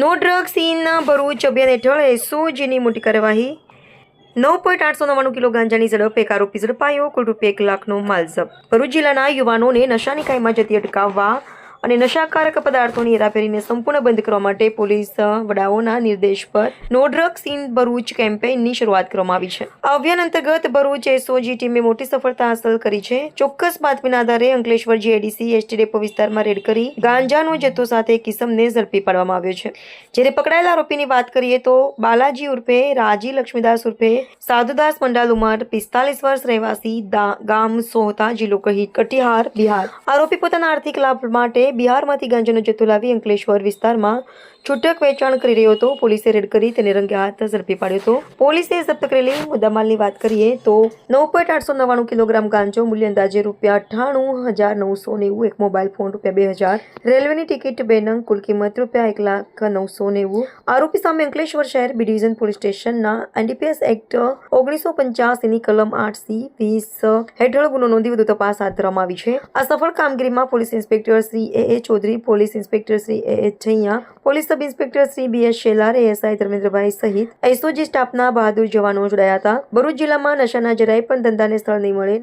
No drugs in Bharuch અભિયાન હેઠળ એસઓજીની મોટી કાર્યવાહી. નવ પોઈન્ટ આઠસો નવ્વાણું કિલો ગાંજાની ઝડપ એક આરોપી ઝડપાયો. કુલ રૂપિયા એક લાખનો માલ જપ્ત ભરૂચ જિલ્લાના યુવાનોને નશાની કાયમાં જતી અટકાવવા અને નશાકારક પદાર્થોની હેરાફેરીને સંપૂર્ણ બંધ કરવા માટે પોલીસ વડાઓના નિર્દેશ પર નો ડ્રગ્સ ઇન ભરૂચ કેમ્પેઇનની શરૂઆત કરવામાં આવી છે. આ અભિયાન અંતર્ગત ભરૂચ એસઓજી ટીમે મોટી સફળતા હાંસલ કરી છે. ચોક્કસ બાતમીના આધારે અંકલેશ્વર જીઆઈડીસી એસટી ડેપો વિસ્તારમાં રેડ કરી ગાંજાનો જથ્થો સાથે કિસમને ઝડપી પાડવામાં આવ્યો છે. જ્યારે પકડાયેલા આરોપીની વાત કરીએ તો બાલાજી ઉર્ફે રાજી લક્ષ્મીદાસ ઉર્ફે સાધુદાસ મંડાલ ઉમર, પિસ્તાલીસ વર્ષ રહેવાસી ગામ સોહતા, જિલ્લો કહી કટિહાર, બિહાર. આરોપી પોતાના આર્થિક લાભ માટે બિહારમાંથી ગાંજાનો જથ્થો લાવી અંકલેશ્વર વિસ્તારમાં છૂટક વેચાણ કરી રહ્યો હતો. પોલીસે રેડ કરી તેને રંગે હાથ ઝડપી પાડ્યો હતો. પોલીસે જપ્ત કરેલી મુદ્દામાલની વાત કરીએ તો નવ પોઈન્ટ આઠસો નવ્વાણું કિલોગ્રામ ગાંજો મૂલ્ય અંદાજે રૂપિયા અઠ્ઠાણું હજાર નવસો નેવું, એક મોબાઈલ ફોન રૂપિયા બે હજાર, રેલવેની ટિકિટ બે નંગ કુલ કિંમત રૂપિયા એક લાખ નવસો નેવું. આરોપી સામે અંકલેશ્વર શહેર બી ડિવિઝન પોલીસ સ્ટેશનના એનડીપીએસ એક્ટ ઓગણીસો પંચ્યાસીની કલમ આઠ સી વીસ હેઠળ ગુનો નોંધી વધુ તપાસ હાથ ધરવામાં આવી છે. આ સફળ કામગીરીમાં police inspector Shri A A Chaudhary, police inspector Shri A A Chhaiya police sub inspector Shri B S Shelar ASI Dharmendrabhai સહિત એસઓજી સ્ટાફના બહાદુર જવાનો જોડાયા હતા. ભરૂચ જિલ્લામાં નશાના જરાય પણ ધંધાને સ્થળ નહીં મળે.